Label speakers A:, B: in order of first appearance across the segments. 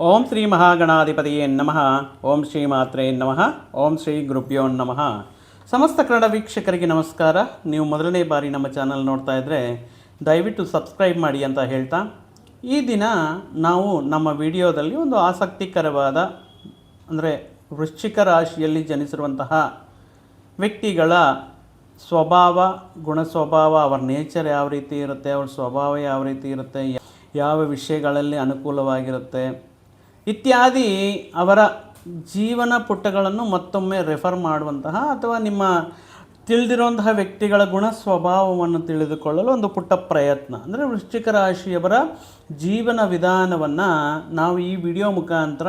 A: ಓಂ ಶ್ರೀ ಮಹಾಗಣಾಧಿಪತಿಯೇ ನಮಃ. ಓಂ ಶ್ರೀ ಮಾತ್ರೇ ನಮಃ. ಓಂ ಶ್ರೀ ಗುರುಭ್ಯೋ ನಮಃ. ಸಮಸ್ತ ಕನ್ನಡ ವೀಕ್ಷಕರಿಗೆ ನಮಸ್ಕಾರ. ನೀವು ಮೊದಲನೇ ಬಾರಿ ನಮ್ಮ ಚಾನಲ್ ನೋಡ್ತಾ ಇದ್ದರೆ ದಯವಿಟ್ಟು ಸಬ್ಸ್ಕ್ರೈಬ್ ಮಾಡಿ ಅಂತ ಹೇಳ್ತಾ. ಈ ದಿನ ನಾವು ನಮ್ಮ ವಿಡಿಯೋದಲ್ಲಿ ಒಂದು ಆಸಕ್ತಿಕರವಾದ, ಅಂದರೆ ವೃಶ್ಚಿಕ ರಾಶಿಯಲ್ಲಿ ಜನಿಸಿರುವಂತಹ ವ್ಯಕ್ತಿಗಳ ಸ್ವಭಾವ ಗುಣ ಸ್ವಭಾವ ಅವರ ನೇಚರ್ ಯಾವ ರೀತಿ ಇರುತ್ತೆ, ಅವ್ರ ಸ್ವಭಾವ ಯಾವ ರೀತಿ ಇರುತ್ತೆ, ಯಾವ ವಿಷಯಗಳಲ್ಲಿ ಅನುಕೂಲವಾಗಿರುತ್ತೆ ಇತ್ಯಾದಿ ಅವರ ಜೀವನ ಪುಟಗಳನ್ನು ಮತ್ತೊಮ್ಮೆ ರೆಫರ್ ಮಾಡುವಂತಹ ಅಥವಾ ನಿಮ್ಮ ತಿಳಿದಿರುವಂತಹ ವ್ಯಕ್ತಿಗಳ ಗುಣ ಸ್ವಭಾವವನ್ನು ತಿಳಿದುಕೊಳ್ಳಲು ಒಂದು ಪುಟ್ಟ ಪ್ರಯತ್ನ. ಅಂದರೆ ವೃಶ್ಚಿಕ ರಾಶಿಯವರ ಜೀವನ ವಿಧಾನವನ್ನು ನಾವು ಈ ವಿಡಿಯೋ ಮುಖಾಂತರ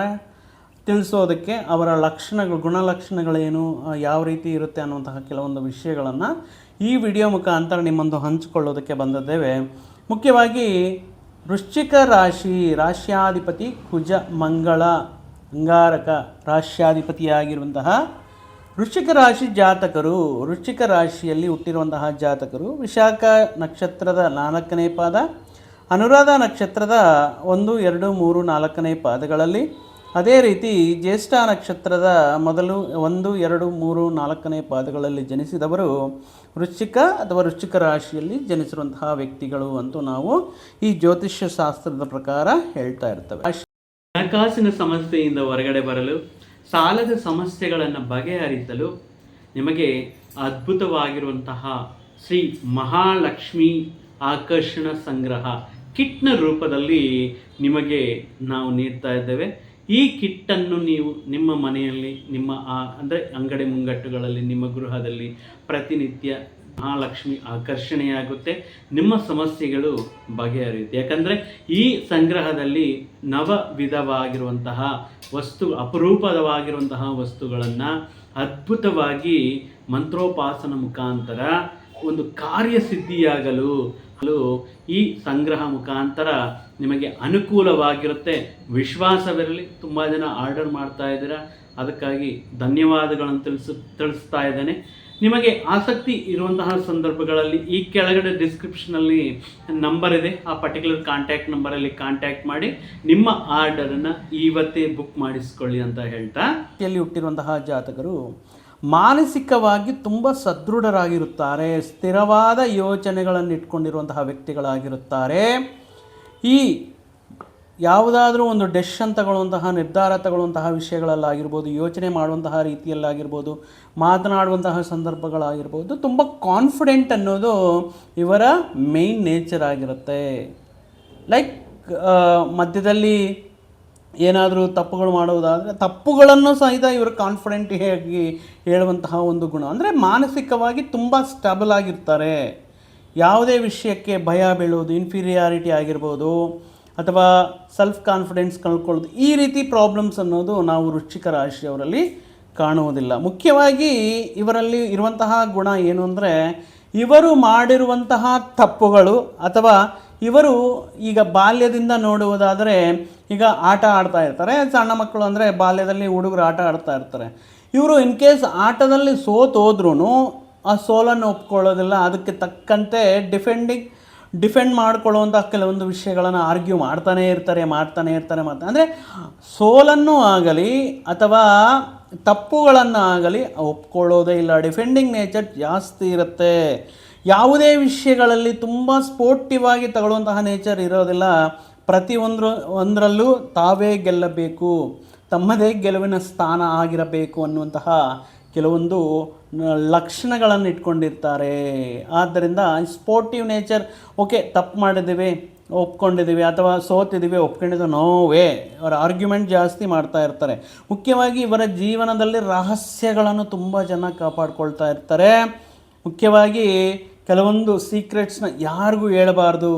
A: ತಿಳಿಸೋದಕ್ಕೆ ಅವರ ಲಕ್ಷಣಗಳು, ಗುಣಲಕ್ಷಣಗಳೇನು ಯಾವ ರೀತಿ ಇರುತ್ತೆ ಅನ್ನುವಂತಹ ಕೆಲವೊಂದು ವಿಷಯಗಳನ್ನು ಈ ವಿಡಿಯೋ ಮುಖಾಂತರ ನಿಮ್ಮೊಂದು ಹಂಚಿಕೊಳ್ಳೋದಕ್ಕೆ ಬಂದಿದ್ದೇವೆ. ಮುಖ್ಯವಾಗಿ ವೃಶ್ಚಿಕ ರಾಶಿ, ರಾಶ್ಯಾಧಿಪತಿ ಕುಜ, ಮಂಗಳ, ಅಂಗಾರಕ, ರಾಶ್ಯಾಧಿಪತಿಯಾಗಿರುವಂತಹ ವೃಶ್ಚಿಕ ರಾಶಿ ಜಾತಕರು, ವೃಶ್ಚಿಕ ರಾಶಿಯಲ್ಲಿ ಹುಟ್ಟಿರುವಂತಹ ಜಾತಕರು, ವಿಶಾಖ ನಕ್ಷತ್ರದ ನಾಲ್ಕನೇ ಪಾದ, ಅನುರಾಧ ನಕ್ಷತ್ರದ ಒಂದು, ಎರಡು, ಮೂರು, ನಾಲ್ಕನೇ ಪಾದಗಳಲ್ಲಿ ಅದೇ ರೀತಿ ಜ್ಯೇಷ್ಠ ನಕ್ಷತ್ರದ ಮೊದಲು ಒಂದು, ಎರಡು, ಮೂರು, ನಾಲ್ಕನೇ ಪಾದಗಳಲ್ಲಿ ಜನಿಸಿದವರು ವೃಶ್ಚಿಕ ಅಥವಾ ವೃಶ್ಚಿಕ ರಾಶಿಯಲ್ಲಿ ಜನಿಸಿರುವಂತಹ ವ್ಯಕ್ತಿಗಳು ಅಂತೂ ನಾವು ಈ ಜ್ಯೋತಿಷ್ಯ ಶಾಸ್ತ್ರದ ಪ್ರಕಾರ ಹೇಳ್ತಾ ಇರ್ತವೆ. ಹಣಕಾಸಿನ ಸಮಸ್ಯೆಯಿಂದ ಹೊರಗಡೆ ಬರಲು, ಸಾಲದ ಸಮಸ್ಯೆಗಳನ್ನು ಬಗೆಹರಿಸಲು ನಿಮಗೆ ಅದ್ಭುತವಾಗಿರುವಂತಹ ಶ್ರೀ ಮಹಾಲಕ್ಷ್ಮಿ ಆಕರ್ಷಣ ಸಂಗ್ರಹ ಕಿಟ್ನ ರೂಪದಲ್ಲಿ ನಿಮಗೆ ನಾವು ನೀಡ್ತಾ ಇದ್ದೇವೆ. ಈ ಕಿಟ್ಟನ್ನು ನೀವು ನಿಮ್ಮ ಮನೆಯಲ್ಲಿ, ನಿಮ್ಮ ಆ, ಅಂದರೆ ಅಂಗಡಿ ಮುಂಗಟ್ಟುಗಳಲ್ಲಿ, ನಿಮ್ಮ ಗೃಹದಲ್ಲಿ ಪ್ರತಿನಿತ್ಯ ಮಹಾಲಕ್ಷ್ಮಿ ಆಕರ್ಷಣೆಯಾಗುತ್ತೆ. ನಿಮ್ಮ ಸಮಸ್ಯೆಗಳು ಬಗೆಹರಿಯುತ್ತೆ. ಯಾಕಂದರೆ ಈ ಸಂಗ್ರಹದಲ್ಲಿ ನವ ವಿಧವಾಗಿರುವಂತಹ ವಸ್ತು ಅಪರೂಪದವಾಗಿರುವಂತಹ ವಸ್ತುಗಳನ್ನು ಅದ್ಭುತವಾಗಿ ಮಂತ್ರೋಪಾಸನ ಮುಖಾಂತರ ಒಂದು ಕಾರ್ಯಸಿದ್ಧಿಯಾಗಲು ಈ ಸಂಗ್ರಹ ಮುಖಾಂತರ ನಿಮಗೆ ಅನುಕೂಲವಾಗಿರುತ್ತೆ. ವಿಶ್ವಾಸವಿರಲಿ, ತುಂಬ ಜನ ಆರ್ಡರ್ ಮಾಡ್ತಾ ಇದ್ದೀರಾ. ಅದಕ್ಕಾಗಿ ಧನ್ಯವಾದಗಳನ್ನು ತಿಳಿಸು, ತಿಳಿಸ್ತಾ ಇದ್ದೇನೆ. ನಿಮಗೆ ಆಸಕ್ತಿ ಇರುವಂತಹ ಸಂದರ್ಭಗಳಲ್ಲಿ ಈ ಕೆಳಗಡೆ ಡಿಸ್ಕ್ರಿಪ್ಷನಲ್ಲಿ ನಂಬರ್ ಇದೆ. ಆ ಪರ್ಟಿಕ್ಯುಲರ್ ಕಾಂಟ್ಯಾಕ್ಟ್ ನಂಬರಲ್ಲಿ ಕಾಂಟ್ಯಾಕ್ಟ್ ಮಾಡಿ, ನಿಮ್ಮ ಆರ್ಡರನ್ನು ಇವತ್ತೇ ಬುಕ್ ಮಾಡಿಸ್ಕೊಳ್ಳಿ ಅಂತ ಹೇಳ್ತಾ. ಎಲ್ಲಿ ಹುಟ್ಟಿರುವಂತಹ ಜಾತಕರು ಮಾನಸಿಕವಾಗಿ ತುಂಬ ಸದೃಢರಾಗಿರುತ್ತಾರೆ, ಸ್ಥಿರವಾದ ಯೋಚನೆಗಳನ್ನು ಇಟ್ಕೊಂಡಿರುವಂತಹ ವ್ಯಕ್ತಿಗಳಾಗಿರುತ್ತಾರೆ. ಈ ಯಾವುದಾದ್ರೂ ಒಂದು ಡೆಶನ್ ತಗೊಳ್ಳುವಂತಹ, ನಿರ್ಧಾರ ತಗೊಳ್ಳುವಂತಹ ವಿಷಯಗಳಲ್ಲಾಗಿರ್ಬೋದು, ಯೋಚನೆ ಮಾಡುವಂತಹ ರೀತಿಯಲ್ಲಾಗಿರ್ಬೋದು, ಮಾತನಾಡುವಂತಹ ಸಂದರ್ಭಗಳಾಗಿರ್ಬೋದು, ತುಂಬ ಕಾನ್ಫಿಡೆಂಟ್ ಅನ್ನೋದು ಇವರ ಮೇಯ್ನ್ ನೇಚರ್ ಆಗಿರುತ್ತೆ. ಲೈಕ್ ಮಧ್ಯದಲ್ಲಿ ಏನಾದರೂ ತಪ್ಪುಗಳು ಮಾಡುವುದಾದರೆ ತಪ್ಪುಗಳನ್ನು ಸಹಿತ ಇವರು ಕಾನ್ಫಿಡೆಂಟ್ ಆಗಿ ಹೇಳುವಂತಹ ಒಂದು ಗುಣ. ಅಂದರೆ ಮಾನಸಿಕವಾಗಿ ತುಂಬ ಸ್ಟಬಲ್ ಆಗಿರ್ತಾರೆ. ಯಾವುದೇ ವಿಷಯಕ್ಕೆ ಭಯ ಬೀಳೋದು ಇನ್ಫೀರಿಯಾರಿಟಿ ಆಗಿರ್ಬೋದು, ಅಥವಾ ಸೆಲ್ಫ್ ಕಾನ್ಫಿಡೆನ್ಸ್ ಕಳ್ಕೊಳ್ಳೋದು, ಈ ರೀತಿ ಪ್ರಾಬ್ಲಮ್ಸ್ ಅನ್ನೋದು ನಾವು ವೃಶ್ಚಿಕ ರಾಶಿಯವರಲ್ಲಿ ಕಾಣುವುದಿಲ್ಲ. ಮುಖ್ಯವಾಗಿ ಇವರಲ್ಲಿ ಇರುವಂತಹ ಗುಣ ಏನು ಅಂದರೆ, ಇವರು ಮಾಡಿರುವಂತಹ ತಪ್ಪುಗಳು ಅಥವಾ ಇವರು ಈಗ ಬಾಲ್ಯದಿಂದ ನೋಡುವುದಾದರೆ ಈಗ ಆಟ ಆಡ್ತಾ ಇರ್ತಾರೆ. ಸಣ್ಣ ಮಕ್ಕಳು ಅಂದರೆ ಬಾಲ್ಯದಲ್ಲಿ ಹುಡುಗರು ಆಟ ಆಡ್ತಾ ಇರ್ತಾರೆ. ಇವರು ಇನ್ ಕೇಸ್ ಆಟದಲ್ಲಿ ಸೋತು ಹೋದ್ರೂ ಆ ಸೋಲನ್ನು ಒಪ್ಕೊಳ್ಳೋದಿಲ್ಲ. ಅದಕ್ಕೆ ತಕ್ಕಂತೆ ಡಿಫೆಂಡಿಂಗ್ ಡಿಫೆಂಡ್ ಮಾಡ್ಕೊಳ್ಳುವಂಥ ಕೆಲವೊಂದು ವಿಷಯಗಳನ್ನು ಆರ್ಗ್ಯೂ ಮಾಡ್ತಾನೆ ಇರ್ತಾರೆ ಮಾಡ್ತಾನೆ ಇರ್ತಾರೆ ಮಾತು ಅಂದರೆ ಸೋಲನ್ನು ಆಗಲಿ ಅಥವಾ ತಪ್ಪುಗಳನ್ನು ಆಗಲಿ ಒಪ್ಕೊಳ್ಳೋದೇ ಇಲ್ಲ. ಡಿಫೆಂಡಿಂಗ್ ನೇಚರ್ ಜಾಸ್ತಿ ಇರುತ್ತೆ. ಯಾವುದೇ ವಿಷಯಗಳಲ್ಲಿ ತುಂಬ ಸ್ಪೋರ್ಟಿವ್ ಆಗಿ ತಗೊಳ್ಳುವಂತಹ ನೇಚರ್ ಇರೋದಿಲ್ಲ. ಪ್ರತಿಯೊಂದ್ರ ಒಂದರಲ್ಲೂ ತಾವೇ ಗೆಲ್ಲಬೇಕು, ತಮ್ಮದೇ ಗೆಲುವಿನ ಸ್ಥಾನ ಆಗಿರಬೇಕು ಅನ್ನುವಂತಹ ಕೆಲವೊಂದು ಲಕ್ಷಣಗಳನ್ನು ಇಟ್ಕೊಂಡಿರ್ತಾರೆ. ಆದ್ದರಿಂದ ಸ್ಪೋರ್ಟಿವ್ ನೇಚರ್ ಓಕೆ ತಪ್ಪು ಮಾಡಿದ್ದೀವಿ, ಒಪ್ಕೊಂಡಿದ್ದೀವಿ, ಅಥವಾ ಸೋತಿದ್ದೀವಿ ಒಪ್ಕೊಂಡಿದ್ದು ನೋವೇ, ಅವರ ಆರ್ಗ್ಯುಮೆಂಟ್ ಜಾಸ್ತಿ ಮಾಡ್ತಾ ಇರ್ತಾರೆ. ಮುಖ್ಯವಾಗಿ ಇವರ ಜೀವನದಲ್ಲಿ ರಹಸ್ಯಗಳನ್ನು ತುಂಬ ಜನ ಕಾಪಾಡ್ಕೊಳ್ತಾ ಇರ್ತಾರೆ. ಮುಖ್ಯವಾಗಿ ಕೆಲವೊಂದು ಸೀಕ್ರೆಟ್ಸ್ನ ಯಾರಿಗೂ ಹೇಳಬಾರ್ದು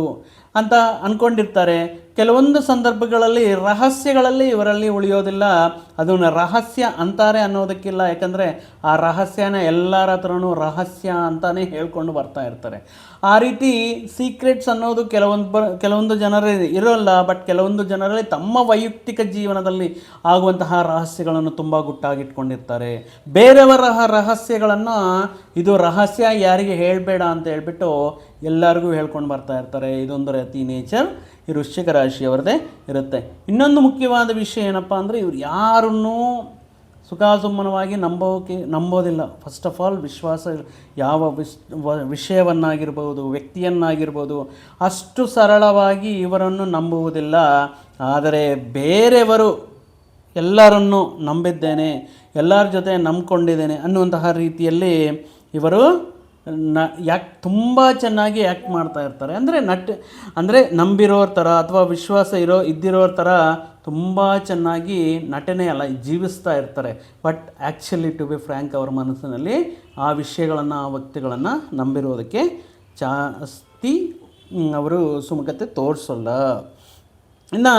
A: ಅಂತ ಅಂದ್ಕೊಂಡಿರ್ತಾರೆ ಕೆಲವೊಂದು ಸಂದರ್ಭಗಳಲ್ಲಿ ರಹಸ್ಯಗಳಲ್ಲಿ ಇವರಲ್ಲಿ ಉಳಿಯೋದಿಲ್ಲ. ಅದನ್ನು ರಹಸ್ಯ ಅಂತಾರೆ ಅನ್ನೋದಕ್ಕಿಲ್ಲ. ಯಾಕಂದರೆ ಆ ರಹಸ್ಯನ ಎಲ್ಲರ ಹತ್ರನೂ ರಹಸ್ಯ ಅಂತಲೇ ಹೇಳ್ಕೊಂಡು ಬರ್ತಾ ಇರ್ತಾರೆ. ಆ ರೀತಿ ಸೀಕ್ರೆಟ್ಸ್ ಅನ್ನೋದು ಕೆಲವೊಂದು ಕೆಲವೊಂದು ಜನರಲ್ಲಿ ಇರೋಲ್ಲ. ಬಟ್ ಕೆಲವೊಂದು ಜನರಲ್ಲಿ ತಮ್ಮ ವೈಯಕ್ತಿಕ ಜೀವನದಲ್ಲಿ ಆಗುವಂತಹ ರಹಸ್ಯಗಳನ್ನು ತುಂಬ ಗುಟ್ಟಾಗಿಟ್ಕೊಂಡಿರ್ತಾರೆ. ಬೇರೆಯವರ ರಹಸ್ಯಗಳನ್ನು ಇದು ರಹಸ್ಯ ಯಾರಿಗೆ ಹೇಳಬೇಡ ಅಂತ ಹೇಳ್ಬಿಟ್ಟು ಎಲ್ಲರಿಗೂ ಹೇಳ್ಕೊಂಡು ಬರ್ತಾ ಇರ್ತಾರೆ. ಇದೊಂದು ರೀತಿ ನೇಚರ್ ಈ ವೃಶ್ಚಿಕ ರಾಶಿಯವರದೇ ಇರುತ್ತೆ. ಇನ್ನೊಂದು ಮುಖ್ಯವಾದ ವಿಷಯ ಏನಪ್ಪ ಅಂದರೆ ಇವ್ರು ಯಾರನ್ನೂ ಸುಖಾಸುಮ್ಮನವಾಗಿ ನಂಬೋಕೆ, ನಂಬೋದಿಲ್ಲ. ಫಸ್ಟ್ ಆಫ್ ಆಲ್ ವಿಶ್ವಾಸ ಯಾವ ವಿಶ್ ವಿಷಯವನ್ನಾಗಿರ್ಬೋದು, ವ್ಯಕ್ತಿಯನ್ನಾಗಿರ್ಬೋದು ಅಷ್ಟು ಸರಳವಾಗಿ ಇವರನ್ನು ನಂಬುವುದಿಲ್ಲ. ಆದರೆ ಬೇರೆಯವರು ಎಲ್ಲರನ್ನು ನಂಬಿದ್ದೇನೆ, ಎಲ್ಲರ ಜೊತೆ ನಂಬ್ಕೊಂಡಿದ್ದೇನೆ ಅನ್ನುವಂತಹ ರೀತಿಯಲ್ಲಿ ಇವರು ನ, ಯಾಕೆ ತುಂಬ ಚೆನ್ನಾಗಿ ಆ್ಯಕ್ಟ್ ಮಾಡ್ತಾ ಇರ್ತಾರೆ. ಅಂದರೆ ನಟ್, ಅಂದರೆ ನಂಬಿರೋರ ಥರ ಅಥವಾ ವಿಶ್ವಾಸ ಇರೋ, ಇದ್ದಿರೋರ ಥರ ತುಂಬ ಚೆನ್ನಾಗಿ ನಟನೆ ಅಲ್ಲ, ಜೀವಿಸ್ತಾ ಇರ್ತಾರೆ. But actually to be frank ಅವರ ಮನಸ್ಸಿನಲ್ಲಿ ಆ ವಿಷಯಗಳನ್ನು, ಆ ವ್ಯಕ್ತಿಗಳನ್ನು ನಂಬಿರೋದಕ್ಕೆ ಜಾಸ್ತಿ ಅವರು ಸುಮುಖತೆ ತೋರಿಸಲ್ಲ. ಇನ್ನು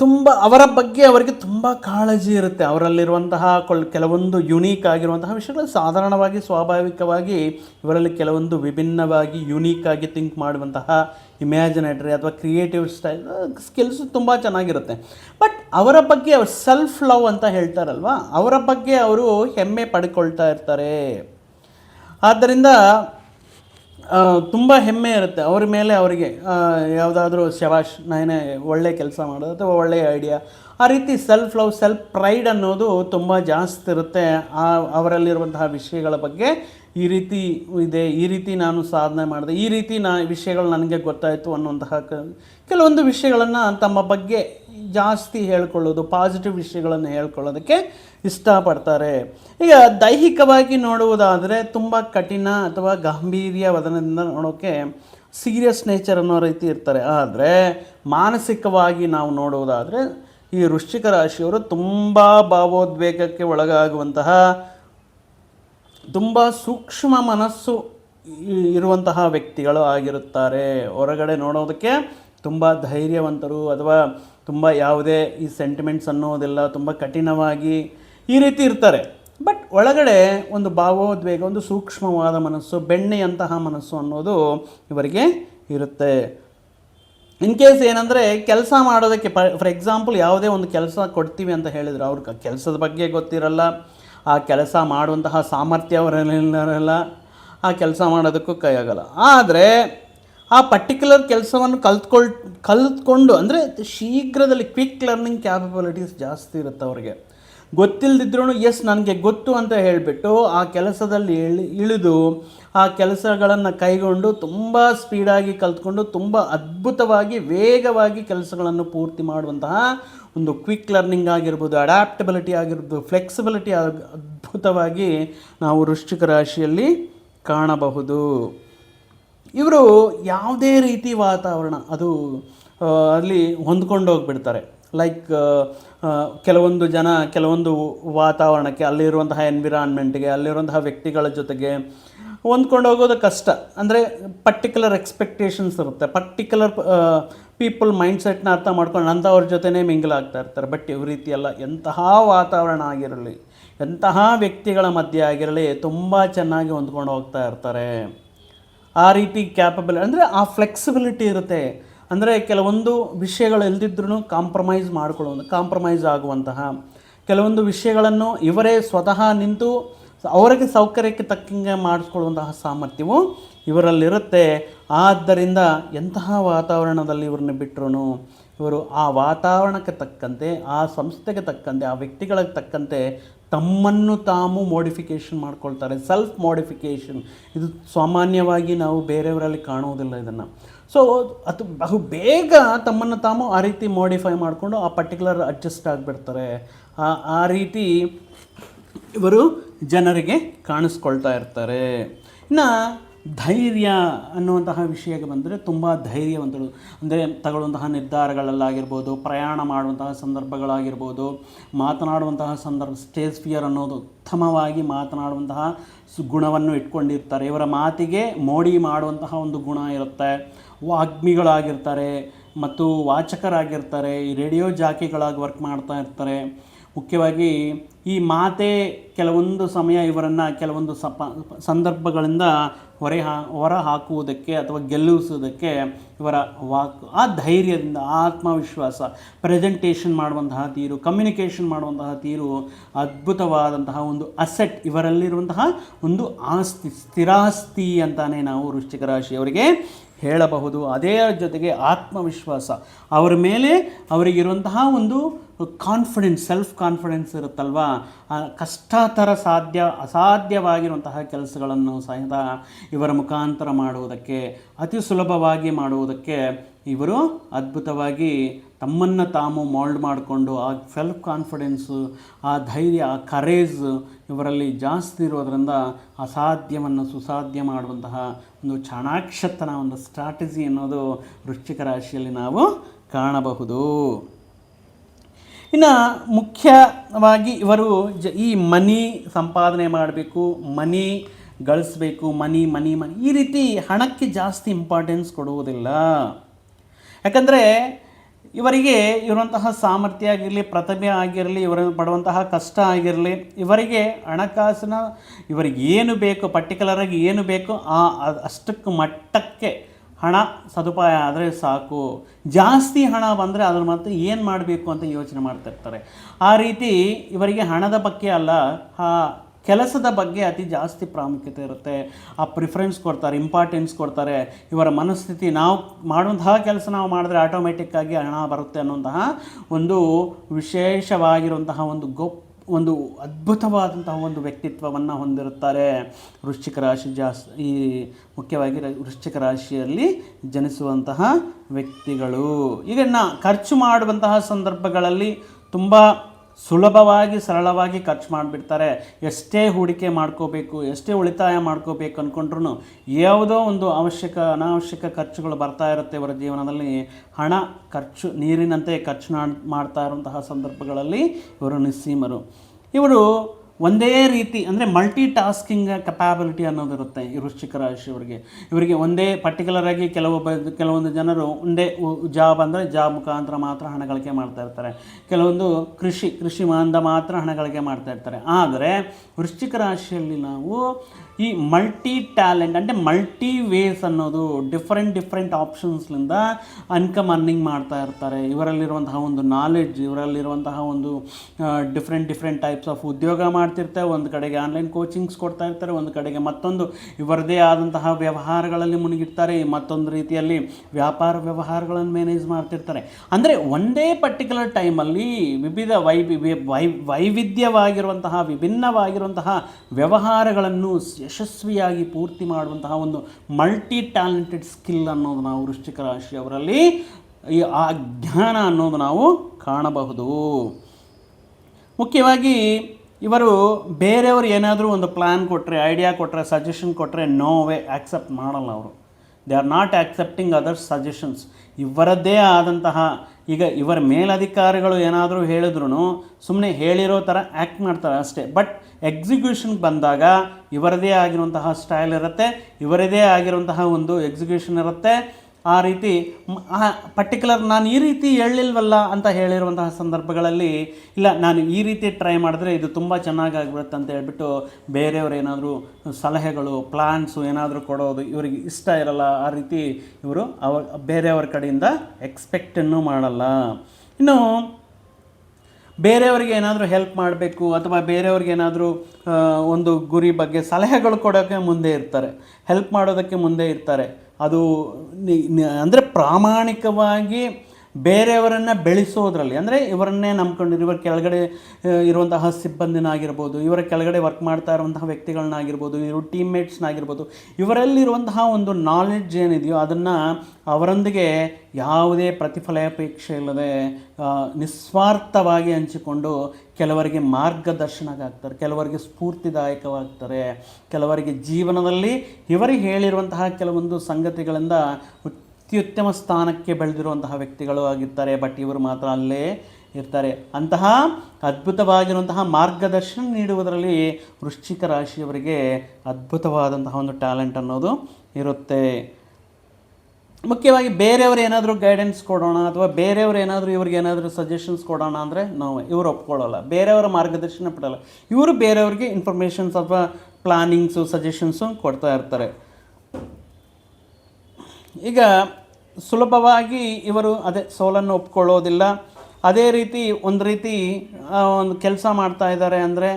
A: ತುಂಬ ಅವರ ಬಗ್ಗೆ ಅವರಿಗೆ ತುಂಬ ಕಾಳಜಿ ಇರುತ್ತೆ. ಅವರಲ್ಲಿರುವಂತಹ ಕೊಲ್ ಕೆಲವೊಂದು ಯುನೀಕ್ ಆಗಿರುವಂತಹ ವಿಷಯಗಳು ಸಾಧಾರಣವಾಗಿ, ಸ್ವಾಭಾವಿಕವಾಗಿ ಇವರಲ್ಲಿ ಕೆಲವೊಂದು ವಿಭಿನ್ನವಾಗಿ ಯುನೀಕ್ ಆಗಿ ಥಿಂಕ್ ಮಾಡುವಂತಹ ಇಮ್ಯಾಜಿನೇಟರಿ ಅಥವಾ ಕ್ರಿಯೇಟಿವ್ ಸ್ಟೈಲ್ ಸ್ಕಿಲ್ಸ್ ತುಂಬ ಚೆನ್ನಾಗಿರುತ್ತೆ. ಬಟ್ ಅವರ ಬಗ್ಗೆ ಅವ್ರು ಸೆಲ್ಫ್ ಲವ್ ಅಂತ ಹೇಳ್ತಾರಲ್ವ? ಅವರ ಬಗ್ಗೆ ಅವರು ಹೆಮ್ಮೆ ಪಡ್ಕೊಳ್ತಾ ಇರ್ತಾರೆ. ಆದ್ದರಿಂದ ತುಂಬ ಹೆಮ್ಮೆ ಇರುತ್ತೆ. ಅವ್ರ ಮೇಲೆ ಅವರಿಗೆ ಯಾವುದಾದ್ರೂ ಶವಾಶ್ ನಾನೇ ಒಳ್ಳೆ ಕೆಲಸ ಮಾಡೋದು ಅಥವಾ ಒಳ್ಳೆಯ ಐಡಿಯಾ ಆ ರೀತಿ ಸೆಲ್ಫ್ ಲವ್ ಸೆಲ್ಫ್ ಪ್ರೈಡ್ ಅನ್ನೋದು ತುಂಬ ಜಾಸ್ತಿ ಇರುತ್ತೆ. ಆ, ಅವರಲ್ಲಿರುವಂತಹ ವಿಷಯಗಳ ಬಗ್ಗೆ ಈ ರೀತಿ ಇದೆ. ಈ ರೀತಿ ನಾನು ಸಾಧನೆ ಮಾಡಿದೆ. ಈ ರೀತಿ ನಾ, ವಿಷಯಗಳು ನನಗೆ ಗೊತ್ತಾಯಿತು ಅನ್ನುವಂತಹ ಕೆಲವೊಂದು ವಿಷಯಗಳನ್ನು ತಮ್ಮ ಬಗ್ಗೆ ಜಾಸ್ತಿ ಹೇಳ್ಕೊಳ್ಳೋದು ಪಾಸಿಟಿವ್ ವಿಷಯಗಳನ್ನು ಹೇಳ್ಕೊಳ್ಳೋದಕ್ಕೆ ಇಷ್ಟಪಡ್ತಾರೆ. ಈಗ ದೈಹಿಕವಾಗಿ ನೋಡುವುದಾದರೆ ತುಂಬ ಕಠಿಣ ಅಥವಾ ಗಾಂಭೀರ್ಯ ವದನದಿಂದ ನೋಡೋಕ್ಕೆ ಸೀರಿಯಸ್ ನೇಚರ್ ಅನ್ನೋ ರೀತಿ ಇರ್ತಾರೆ. ಆದರೆ ಮಾನಸಿಕವಾಗಿ ನಾವು ನೋಡುವುದಾದರೆ ಈ ವೃಶ್ಚಿಕ ರಾಶಿಯವರು ತುಂಬ ಭಾವೋದ್ವೇಗಕ್ಕೆ ಒಳಗಾಗುವಂತಹ, ತುಂಬ ಸೂಕ್ಷ್ಮ ಮನಸ್ಸು ಇರುವಂತಹ ವ್ಯಕ್ತಿಗಳು ಆಗಿರುತ್ತಾರೆ. ಹೊರಗಡೆ ನೋಡೋದಕ್ಕೆ ತುಂಬ ಧೈರ್ಯವಂತರು ಅಥವಾ ತುಂಬ ಯಾವುದೇ ಈ ಸೆಂಟಿಮೆಂಟ್ಸ್ ಅನ್ನೋದಿಲ್ಲ, ತುಂಬ ಕಠಿಣವಾಗಿ ಈ ರೀತಿ ಇರ್ತಾರೆ. ಬಟ್ ಒಳಗಡೆ ಒಂದು ಭಾವೋದ್ವೇಗ, ಒಂದು ಸೂಕ್ಷ್ಮವಾದ ಮನಸ್ಸು, ಬೆಣ್ಣೆಯಂತಹ ಮನಸ್ಸು ಅನ್ನೋದು ಇವರಿಗೆ ಇರುತ್ತೆ. ಇನ್ ಕೇಸ್ ಏನಂದರೆ ಕೆಲಸ ಮಾಡೋದಕ್ಕೆ ಫಾರ್ ಎಕ್ಸಾಂಪಲ್ ಯಾವುದೇ ಒಂದು ಕೆಲಸ ಕೊಡ್ತೀವಿ ಅಂತ ಹೇಳಿದ್ರು ಅವ್ರ ಕೆಲಸದ ಬಗ್ಗೆ ಗೊತ್ತಿರಲ್ಲ, ಆ ಕೆಲಸ ಮಾಡುವಂತಹ ಸಾಮರ್ಥ್ಯ ಅವರಲ್ಲಿರಲ್ಲ, ಆ ಕೆಲಸ ಮಾಡೋದಕ್ಕೂ ಕೈ ಆಗಲ್ಲ. ಆದರೆ ಆ ಪರ್ಟಿಕ್ಯುಲರ್ ಕೆಲಸವನ್ನು ಕಲ್ತ್ಕೊಳ್, ಕಲ್ತ್ಕೊಂಡು ಅಂದರೆ ಶೀಘ್ರದಲ್ಲಿ ಕ್ವಿಕ್ ಲರ್ನಿಂಗ್ ಕ್ಯಾಪಬಿಲಿಟೀಸ್ ಜಾಸ್ತಿ ಇರುತ್ತೆ ಅವ್ರಿಗೆ. ಗೊತ್ತಿಲ್ಲದಿದ್ರೂ ಎಸ್ ನನಗೆ ಗೊತ್ತು ಅಂತ ಹೇಳಿಬಿಟ್ಟು ಆ ಕೆಲಸದಲ್ಲಿ ಇಳಿ, ಇಳಿದು ಆ ಕೆಲಸಗಳನ್ನು ಕೈಗೊಂಡು ತುಂಬ ಸ್ಪೀಡಾಗಿ ಕಲ್ತ್ಕೊಂಡು ತುಂಬ ಅದ್ಭುತವಾಗಿ ವೇಗವಾಗಿ ಕೆಲಸಗಳನ್ನು ಪೂರ್ತಿ ಮಾಡುವಂತಹ ಒಂದು ಕ್ವಿಕ್ ಲರ್ನಿಂಗ್ ಆಗಿರ್ಬೋದು ಅಡ್ಯಾಪ್ಟಬಿಲಿಟಿ ಆಗಿರ್ಬೋದು ಫ್ಲೆಕ್ಸಿಬಿಲಿಟಿ ಅದ್ಭುತವಾಗಿ ನಾವು ವೃಶ್ಚಿಕ ರಾಶಿಯಲ್ಲಿ ಕಾಣಬಹುದು. ಇವರು ಯಾವುದೇ ರೀತಿ ವಾತಾವರಣ ಅದು ಅಲ್ಲಿ ಹೊಂದ್ಕೊಂಡು ಹೋಗ್ಬಿಡ್ತಾರೆ. ಲೈಕ್ ಕೆಲವೊಂದು ಜನ, ಕೆಲವೊಂದು ವಾತಾವರಣಕ್ಕೆ, ಅಲ್ಲಿರುವಂತಹ ಎನ್ವಿರಾನ್ಮೆಂಟ್ಗೆ ಅಲ್ಲಿರುವಂತಹ ವ್ಯಕ್ತಿಗಳ ಜೊತೆಗೆ ಹೊಂದ್ಕೊಂಡು ಹೋಗೋದು ಕಷ್ಟ. ಅಂದರೆ ಪರ್ಟಿಕ್ಯುಲರ್ ಎಕ್ಸ್ಪೆಕ್ಟೇಷನ್ಸ್ ಇರುತ್ತೆ. ಪರ್ಟಿಕ್ಯುಲರ್ ಪೀಪಲ್ ಮೈಂಡ್ಸೆಟ್ನ ಅರ್ಥ ಮಾಡ್ಕೊಂಡು ಅಂಥವ್ರ ಜೊತೆನೇ ಮಿಂಗಲ್ ಆಗ್ತಾ ಇರ್ತಾರೆ. ಬಟ್ ಇವ್ ರೀತಿ ಅಲ್ಲ. ಎಂತಹ ವಾತಾವರಣ ಆಗಿರಲಿ, ಎಂತಹ ವ್ಯಕ್ತಿಗಳ ಮಧ್ಯೆ ಆಗಿರಲಿ ತುಂಬ ಚೆನ್ನಾಗಿ ಹೊಂದ್ಕೊಂಡು ಹೋಗ್ತಾ ಇರ್ತಾರೆ. ಆ ರೀತಿ ಕ್ಯಾಪಬಲ್ ಅಂದರೆ ಆ ಫ್ಲೆಕ್ಸಿಬಿಲಿಟಿ ಇರುತ್ತೆ. ಅಂದರೆ ಕೆಲವೊಂದು ವಿಷಯಗಳು ಎಲ್ದಿದ್ರೂ ಕಾಂಪ್ರಮೈಸ್ ಮಾಡ್ಕೊಳ್ಳೋದು ಕಾಂಪ್ರಮೈಸ್ ಆಗುವಂತಹ. ಕೆಲವೊಂದು ವಿಷಯಗಳನ್ನು ಇವರೇ ಸ್ವತಃ ನಿಂತು ಅವರಿಗೆ ಸೌಕರ್ಯಕ್ಕೆ ತಕ್ಕಂಗೆ ಮಾಡಿಸ್ಕೊಳ್ಳುವಂತಹ ಸಾಮರ್ಥ್ಯವು ಇವರಲ್ಲಿರುತ್ತೆ. ಆದ್ದರಿಂದ ಎಂತಹ ವಾತಾವರಣದಲ್ಲಿ ಇವ್ರನ್ನ ಬಿಟ್ಟರು ಇವರು ಆ ವಾತಾವರಣಕ್ಕೆ ತಕ್ಕಂತೆ, ಆ ಸಂಸ್ಥೆಗೆ ತಕ್ಕಂತೆ, ಆ ವ್ಯಕ್ತಿಗಳಿಗೆ ತಕ್ಕಂತೆ ತಮ್ಮನ್ನು ತಾವು ಮೋಡಿಫಿಕೇಷನ್ ಮಾಡ್ಕೊಳ್ತಾರೆ. ಸೆಲ್ಫ್ ಮೋಡಿಫಿಕೇಷನ್ ಇದು ಸಾಮಾನ್ಯವಾಗಿ ನಾವು ಬೇರೆಯವರಲ್ಲಿ ಕಾಣುವುದಿಲ್ಲ ಇದನ್ನು. ಸೊ ಅದು ಬಹು ಬೇಗ ತಮ್ಮನ್ನು ತಾವು ಆ ರೀತಿ ಮೋಡಿಫೈ ಮಾಡಿಕೊಂಡು ಆ ಪರ್ಟಿಕ್ಯುಲರ್ ಅಡ್ಜಸ್ಟ್ ಆಗಿಬಿಡ್ತಾರೆ. ಆ ರೀತಿ ಇವರು ಜನರಿಗೆ ಕಾಣಿಸ್ಕೊಳ್ತಾ ಇರ್ತಾರೆ. ಇನ್ನು ಧೈರ್ಯ ಅನ್ನುವಂತಹ ವಿಷಯಕ್ಕೆ ಬಂದರೆ ತುಂಬ ಧೈರ್ಯವಂತರು. ಅಂದರೆ ತಗೊಳ್ಳುವಂತಹ ನಿರ್ಧಾರಗಳಲ್ಲಾಗಿರ್ಬೋದು, ಪ್ರಯಾಣ ಮಾಡುವಂತಹ ಸಂದರ್ಭಗಳಾಗಿರ್ಬೋದು, ಮಾತನಾಡುವಂತಹ ಸಂದರ್ಭ ಸ್ಟೇಜ್ ಫಿಯರ್ ಅನ್ನೋದು ಉತ್ತಮವಾಗಿ ಮಾತನಾಡುವಂತಹ ಗುಣವನ್ನು ಇಟ್ಕೊಂಡಿರ್ತಾರೆ. ಇವರ ಮಾತಿಗೆ ಮೋಡಿ ಮಾಡುವಂತಹ ಒಂದು ಗುಣ ಇರುತ್ತೆ. ವಾಗ್ಮಿಗಳಾಗಿರ್ತಾರೆ ಮತ್ತು ವಾಚಕರಾಗಿರ್ತಾರೆ ಈ ರೇಡಿಯೋ ಜಾಕಿಗಳಾಗಿ ವರ್ಕ್ ಮಾಡ್ತಾ ಇರ್ತಾರೆ. ಮುಖ್ಯವಾಗಿ ಈ ಮಾತೇ ಕೆಲವೊಂದು ಸಮಯ ಇವರನ್ನು ಕೆಲವೊಂದು ಸಪ, ಸಂದರ್ಭಗಳಿಂದ ಹೊರೆ ಹಾ ಹೊರ ಹಾಕುವುದಕ್ಕೆ ಅಥವಾ ಗೆಲ್ಲಿಸುವುದಕ್ಕೆ ಇವರ ವಾಕ್, ಆ ಧೈರ್ಯದಿಂದ ಆತ್ಮವಿಶ್ವಾಸ ಪ್ರೆಸೆಂಟೇಷನ್ ಮಾಡುವಂತಹ ತೀರು ಕಮ್ಯುನಿಕೇಷನ್ ಮಾಡುವಂತಹ ತೀರು, ಅದ್ಭುತವಾದಂತಹ ಒಂದು ಅಸೆಟ್ ಇವರಲ್ಲಿರುವಂತಹ ಒಂದು ಆಸ್ತಿ, ಸ್ಥಿರಾಸ್ತಿ ಅಂತಾನೆ ನಾವು ವೃಶ್ಚಿಕ ರಾಶಿಯವರಿಗೆ ಹೇಳಬಹುದು. ಅದೇ ಜೊತೆಗೆ ಆತ್ಮವಿಶ್ವಾಸ, ಅವರ ಮೇಲೆ ಅವರಿಗಿರುವಂತಹ ಒಂದು ಕಾನ್ಫಿಡೆನ್ಸ್ ಸೆಲ್ಫ್ ಕಾನ್ಫಿಡೆನ್ಸ್ ಇರುತ್ತಲ್ವಾ? ಆ ಕಷ್ಟತರ ಸಾಧ್ಯ ಅಸಾಧ್ಯವಾಗಿರುವಂತಹ ಕೆಲಸಗಳನ್ನು ಸಹಿತ ಇವರ ಮುಖಾಂತರ ಮಾಡುವುದಕ್ಕೆ, ಅತಿ ಸುಲಭವಾಗಿ ಮಾಡುವುದಕ್ಕೆ ಇವರು ಅದ್ಭುತವಾಗಿ ತಮ್ಮನ್ನು ತಾವು ಮೋಲ್ಡ್ ಮಾಡಿಕೊಂಡು ಆ ಸೆಲ್ಫ್ ಕಾನ್ಫಿಡೆನ್ಸು ಆ ಧೈರ್ಯ, ಆ ಕರೇಜ್ ಇವರಲ್ಲಿ ಜಾಸ್ತಿ ಇರೋದರಿಂದ ಅಸಾಧ್ಯವನ್ನು ಸುಸಾಧ್ಯ ಮಾಡುವಂತಹ ಒಂದು ಚಾಣಾಕ್ಷತನ, ಒಂದು ಸ್ಟ್ರಾಟಜಿ ಅನ್ನೋದು ವೃಶ್ಚಿಕ ರಾಶಿಯಲ್ಲಿ ನಾವು ಕಾಣಬಹುದು. ಇನ್ನು ಮುಖ್ಯವಾಗಿ ಇವರು ಜ ಈ ಮನಿ ಸಂಪಾದನೆ ಮಾಡಬೇಕು, ಮನಿ ಗಳಿಸ್ಬೇಕು, ಮನಿ ಮನಿ ಮನಿ, ಈ ರೀತಿ ಹಣಕ್ಕೆ ಜಾಸ್ತಿ ಇಂಪಾರ್ಟೆನ್ಸ್ ಕೊಡುವುದಿಲ್ಲ. ಯಾಕಂದರೆ ಇವರಿಗೆ ಇರುವಂತಹ ಸಾಮರ್ಥ್ಯ ಆಗಿರಲಿ, ಪ್ರತಿಭೆ ಆಗಿರಲಿ, ಇವರ ಪಡುವಂತಹ ಕಷ್ಟ ಆಗಿರಲಿ, ಇವರಿಗೆ ಹಣಕಾಸಿನ, ಇವರಿಗೆ ಏನು ಬೇಕು ಪರ್ಟಿಕ್ಯುಲರಾಗಿ ಏನು ಬೇಕು, ಆ ಅಷ್ಟಕ್ಕೆ ಮಟ್ಟಕ್ಕೆ ಹಣ ಸದುಪಾಯ ಆದರೆ ಸಾಕು. ಜಾಸ್ತಿ ಹಣ ಬಂದರೆ ಅದ್ರ ಮತ್ತೆ ಏನು ಮಾಡಬೇಕು ಅಂತ ಯೋಚನೆ ಮಾಡ್ತಿರ್ತಾರೆ ಆ ರೀತಿ ಇವರಿಗೆ ಹಣದ ಬಗ್ಗೆ ಅಲ್ಲ, ಆ ಕೆಲಸದ ಬಗ್ಗೆ ಅತಿ ಜಾಸ್ತಿ ಪ್ರಾಮುಖ್ಯತೆ ಇರುತ್ತೆ. ಆ ಪ್ರಿಫರೆನ್ಸ್ ಕೊಡ್ತಾರೆ ಇಂಪಾರ್ಟೆನ್ಸ್ ಕೊಡ್ತಾರೆ. ಇವರ ಮನಸ್ಥಿತಿ ನಾವು ಮಾಡುವಂತಹ ಕೆಲಸ ನಾವು ಮಾಡಿದ್ರೆ ಆಟೋಮೆಟಿಕ್ಕಾಗಿ ಹಣ ಬರುತ್ತೆ ಅನ್ನುವಂತಹ ಒಂದು ವಿಶೇಷವಾಗಿರುವಂತಹ ಒಂದು ಗೊಪ್ ಒಂದು ಅದ್ಭುತವಾದಂತಹ ಒಂದು ವ್ಯಕ್ತಿತ್ವವನ್ನು ಹೊಂದಿರುತ್ತಾರೆ ವೃಶ್ಚಿಕ ರಾಶಿ ಜಾಸ್, ಈ ಮುಖ್ಯವಾಗಿ ವೃಶ್ಚಿಕ ರಾಶಿಯಲ್ಲಿ ಜನಿಸುವಂತಹ ವ್ಯಕ್ತಿಗಳು. ಈಗ ಖರ್ಚು ಮಾಡುವಂತಹ ಸಂದರ್ಭಗಳಲ್ಲಿ ತುಂಬ ಸುಲಭವಾಗಿ, ಸರಳವಾಗಿ ಖರ್ಚು ಮಾಡಿಬಿಡ್ತಾರೆ. ಎಷ್ಟೇ ಹೂಡಿಕೆ ಮಾಡ್ಕೋಬೇಕು, ಎಷ್ಟೇ ಉಳಿತಾಯ ಮಾಡ್ಕೋಬೇಕು ಅಂದ್ಕೊಂಡ್ರು ಯಾವುದೋ ಒಂದು ಅವಶ್ಯಕ, ಅನಾವಶ್ಯಕ ಖರ್ಚುಗಳು ಬರ್ತಾ ಇರುತ್ತೆ ಇವರ ಜೀವನದಲ್ಲಿ. ಹಣ, ಖರ್ಚು, ನೀರಿನಂತೆ ಖರ್ಚು ಮಾಡ್- ಮಾಡ್ತಾ ಇರುವಂತಹ ಸಂದರ್ಭಗಳಲ್ಲಿ ಇವರು ನಿಸ್ಸೀಮರು. ಇವರು ಒಂದೇ ರೀತಿ ಅಂದರೆ ಮಲ್ಟಿ ಟಾಸ್ಕಿಂಗ್ ಕೆಪಾಬಿಲಿಟಿ ಅನ್ನೋದಿರುತ್ತೆ ಈ ವೃಶ್ಚಿಕ ರಾಶಿಯವರಿಗೆ. ಇವರಿಗೆ ಒಂದೇ ಪರ್ಟಿಕ್ಯುಲರ್ ಆಗಿ ಕೆಲವೊಬ್ಬ, ಕೆಲವೊಂದು ಜನರು ಒಂದೇ ಜಾಬ್ ಅಂದರೆ ಜಾಬ್ ಮುಖಾಂತರ ಮಾತ್ರ ಹಣ ಗಳಿಕೆ ಮಾಡ್ತಾ ಇರ್ತಾರೆ. ಕೆಲವೊಂದು ಕೃಷಿ ಕೃಷಿ ಮಾಂದ ಮಾತ್ರ ಹಣ ಗಳಿಕೆ ಮಾಡ್ತಾ ಇರ್ತಾರೆ. ಆದರೆ ವೃಶ್ಚಿಕ ರಾಶಿಯಲ್ಲಿ ನಾವು ಈ ಮಲ್ಟಿ ಟ್ಯಾಲೆಂಟ್ ಅಂದರೆ ಮಲ್ಟಿ ವೇಸ್ ಅನ್ನೋದು ಡಿಫ್ರೆಂಟ್ ಡಿಫ್ರೆಂಟ್ ಆಪ್ಷನ್ಸ್ಲಿಂದ ಅನ್ಕಮ್ ಅರ್ನಿಂಗ್ ಮಾಡ್ತಾ ಇರ್ತಾರೆ. ಇವರಲ್ಲಿರುವಂತಹ ಒಂದು ನಾಲೆಡ್ಜ್ ಇವರಲ್ಲಿರುವಂತಹ ಒಂದು ಡಿಫ್ರೆಂಟ್ ಡಿಫ್ರೆಂಟ್ ಟೈಪ್ಸ್ ಆಫ್ ಉದ್ಯೋಗ ಮಾಡ್ತಿರ್ತಾರೆ. ಒಂದು ಕಡೆಗೆ ಆನ್ಲೈನ್ ಕೋಚಿಂಗ್ಸ್ ಕೊಡ್ತಾ ಇರ್ತಾರೆ, ಒಂದು ಕಡೆಗೆ ಮತ್ತೊಂದು ಇವರದೇ ಆದಂತಹ ವ್ಯವಹಾರಗಳಲ್ಲಿ ಮುಳುಗಿರ್ತಾರೆ ಮತ್ತೊಂದು ರೀತಿಯಲ್ಲಿ ವ್ಯಾಪಾರ ವ್ಯವಹಾರಗಳನ್ನು ಮ್ಯಾನೇಜ್ ಮಾಡ್ತಿರ್ತಾರೆ. ಅಂದರೆ ಒಂದೇ ಪರ್ಟಿಕ್ಯುಲರ್ ಟೈಮಲ್ಲಿ ವಿವಿಧ ವೈ ವೈವಿಧ್ಯವಾಗಿರುವಂತಹ, ವಿಭಿನ್ನವಾಗಿರುವಂತಹ ವ್ಯವಹಾರಗಳನ್ನು ಯಶಸ್ವಿಯಾಗಿ ಪೂರ್ತಿ ಮಾಡುವಂತಹ ಒಂದು ಮಲ್ಟಿ ಟ್ಯಾಲೆಂಟೆಡ್ ಸ್ಕಿಲ್ ಅನ್ನೋದು ನಾವು ವೃಶ್ಚಿಕ ರಾಶಿಯವರಲ್ಲಿ ಈ ಆ ಜ್ಞಾನ ಅನ್ನೋದು ನಾವು ಕಾಣಬಹುದು. ಮುಖ್ಯವಾಗಿ ಇವರು ಬೇರೆಯವರು ಏನಾದರೂ ಒಂದು ಪ್ಲ್ಯಾನ್ ಕೊಟ್ಟರೆ ಐಡಿಯಾ ಕೊಟ್ಟರೆ ಸಜೆಷನ್ ಕೊಟ್ಟರೆ ನೋ ವೇ ಆಕ್ಸೆಪ್ಟ್ ಮಾಡಲ್ಲ ಅವರು. They are not accepting others suggestions ಇವರದ್ದೇ ಆದಂತಹ ಈಗ ಇವರ ಮೇಲಧಿಕಾರಿಗಳು ಏನಾದರೂ ಹೇಳಿದ್ರು ಸುಮ್ಮನೆ ಹೇಳಿರೋ ಥರ ಆ್ಯಕ್ಟ್ ಮಾಡ್ತಾರೆ ಅಷ್ಟೇ. ಬಟ್ ಎಕ್ಸಿಕ್ಯೂಷನ್ಗೆ ಬಂದಾಗ ಇವರದೇ ಆಗಿರುವಂತಹ ಸ್ಟೈಲ್ ಇರುತ್ತೆ, ಇವರದೇ ಆಗಿರುವಂತಹ ಒಂದು ಎಕ್ಸಿಕ್ಯೂಷನ್ ಇರುತ್ತೆ. ಆ ರೀತಿ ಪರ್ಟಿಕ್ಯುಲರ್ ನಾನು ಈ ರೀತಿ ಹೇಳಿಲ್ವಲ್ಲ ಅಂತ ಹೇಳಿರುವಂತಹ ಸಂದರ್ಭಗಳಲ್ಲಿ, ಇಲ್ಲ, ನಾನು ಈ ರೀತಿ ಟ್ರೈ ಮಾಡಿದ್ರೆ ಇದು ತುಂಬ ಚೆನ್ನಾಗಾಗ್ಬಿಡುತ್ತೆ ಅಂತ ಹೇಳ್ಬಿಟ್ಟು ಬೇರೆಯವರು ಏನಾದರೂ ಸಲಹೆಗಳು ಪ್ಲ್ಯಾನ್ಸು ಏನಾದರೂ ಕೊಡೋದು ಇವರಿಗೆ ಇಷ್ಟ ಇರಲ್ಲ, ಆ ರೀತಿ ಇವರು ಅವ, ಬೇರೆಯವ್ರ ಕಡೆಯಿಂದ ಎಕ್ಸ್ಪೆಕ್ಟನ್ನು ಮಾಡಲ್ಲ. ಇನ್ನು ಬೇರೆಯವರಿಗೆ ಏನಾದರೂ ಹೆಲ್ಪ್ ಮಾಡಬೇಕು ಅಥವಾ ಬೇರೆಯವ್ರಿಗೆ ಏನಾದರೂ ಒಂದು ಗುರಿ ಬಗ್ಗೆ ಸಲಹೆಗಳು ಕೊಡೋಕ್ಕೆ ಮುಂದೆ ಇರ್ತಾರೆ. ಹೆಲ್ಪ್ ಮಾಡೋದಕ್ಕೆ ಮುಂದೆ ಇರ್ತಾರೆ. ಅದು ಅಂದರೆ ಪ್ರಾಮಾಣಿಕವಾಗಿ ಬೇರೆಯವರನ್ನು ಬೆಳೆಸೋದ್ರಲ್ಲಿ, ಅಂದರೆ ಇವರನ್ನೇ ನಂಬ್ಕೊಂಡಿರೋ ಇವರ ಕೆಳಗಡೆ ಇರುವಂತಹ ಸಿಬ್ಬಂದಿನಾಗಿರ್ಬೋದು, ಇವರ ಕೆಳಗಡೆ ವರ್ಕ್ ಮಾಡ್ತಾ ಇರುವಂತಹ ವ್ಯಕ್ತಿಗಳನ್ನಾಗಿರ್ಬೋದು, ಇವರು ಟೀಮ್ಮೇಟ್ಸ್ನಾಗಿರ್ಬೋದು ಇವರಲ್ಲಿರುವಂತಹ ಒಂದು ನಾಲೆಡ್ಜ್ ಏನಿದೆಯೋ ಅದನ್ನು ಅವರೊಂದಿಗೆ ಯಾವುದೇ ಪ್ರತಿಫಲಾಪೇಕ್ಷೆ ಇಲ್ಲದೆ ನಿಸ್ವಾರ್ಥವಾಗಿ ಹಂಚಿಕೊಂಡು ಕೆಲವರಿಗೆ ಮಾರ್ಗದರ್ಶನಗಾಗ್ತಾರೆ ಕೆಲವರಿಗೆ ಸ್ಫೂರ್ತಿದಾಯಕವಾಗ್ತಾರೆ, ಕೆಲವರಿಗೆ ಜೀವನದಲ್ಲಿ ಇವರಿಗೆ ಹೇಳಿರುವಂತಹ ಕೆಲವೊಂದು ಸಂಗತಿಗಳಿಂದ ಅತ್ಯುತ್ತಮ ಸ್ಥಾನಕ್ಕೆ ಬೆಳೆದಿರುವಂತಹ ವ್ಯಕ್ತಿಗಳು ಆಗಿರ್ತಾರೆ ಬಟ್ ಇವರು ಮಾತ್ರ ಅಲ್ಲೇ ಇರ್ತಾರೆ. ಅಂತಹ ಅದ್ಭುತವಾಗಿರುವಂತಹ ಮಾರ್ಗದರ್ಶನ ನೀಡುವುದರಲ್ಲಿ ವೃಶ್ಚಿಕ ರಾಶಿಯವರಿಗೆ ಅದ್ಭುತವಾದಂತಹ ಒಂದು ಟ್ಯಾಲೆಂಟ್ ಅನ್ನೋದು ಇರುತ್ತೆ. ಮುಖ್ಯವಾಗಿ ಬೇರೆಯವರು ಏನಾದರೂ ಗೈಡೆನ್ಸ್ ಕೊಡೋಣ ಅಥವಾ ಬೇರೆಯವರು ಏನಾದರೂ ಇವ್ರಿಗೆ ಏನಾದರೂ ಸಜೆಷನ್ಸ್ ಕೊಡೋಣ ಅಂದರೆ ನಾವು ಇವರು ಒಪ್ಕೊಳ್ಳೋಲ್ಲ. ಬೇರೆಯವರ ಮಾರ್ಗದರ್ಶನ ಪಡೋಲ್ಲ ಇವರು ಬೇರೆಯವರಿಗೆ ಇನ್ಫಾರ್ಮೇಷನ್ಸ್ ಅಥವಾ ಪ್ಲಾನಿಂಗ್ಸು ಸಜೆಷನ್ಸು ಕೊಡ್ತಾ ಇರ್ತಾರೆ. ಈಗ ಸುಲಭವಾಗಿ ಇವರು ಅದೇ ಸೋಲನ್ನು ಒಪ್ಕೊಳ್ಳೋದಿಲ್ಲ. ಅದೇ ರೀತಿ ಒಂದು ರೀತಿ ಒಂದು ಕೆಲಸ ಮಾಡ್ತಾ ಇದ್ದಾರೆ ಅಂದರೆ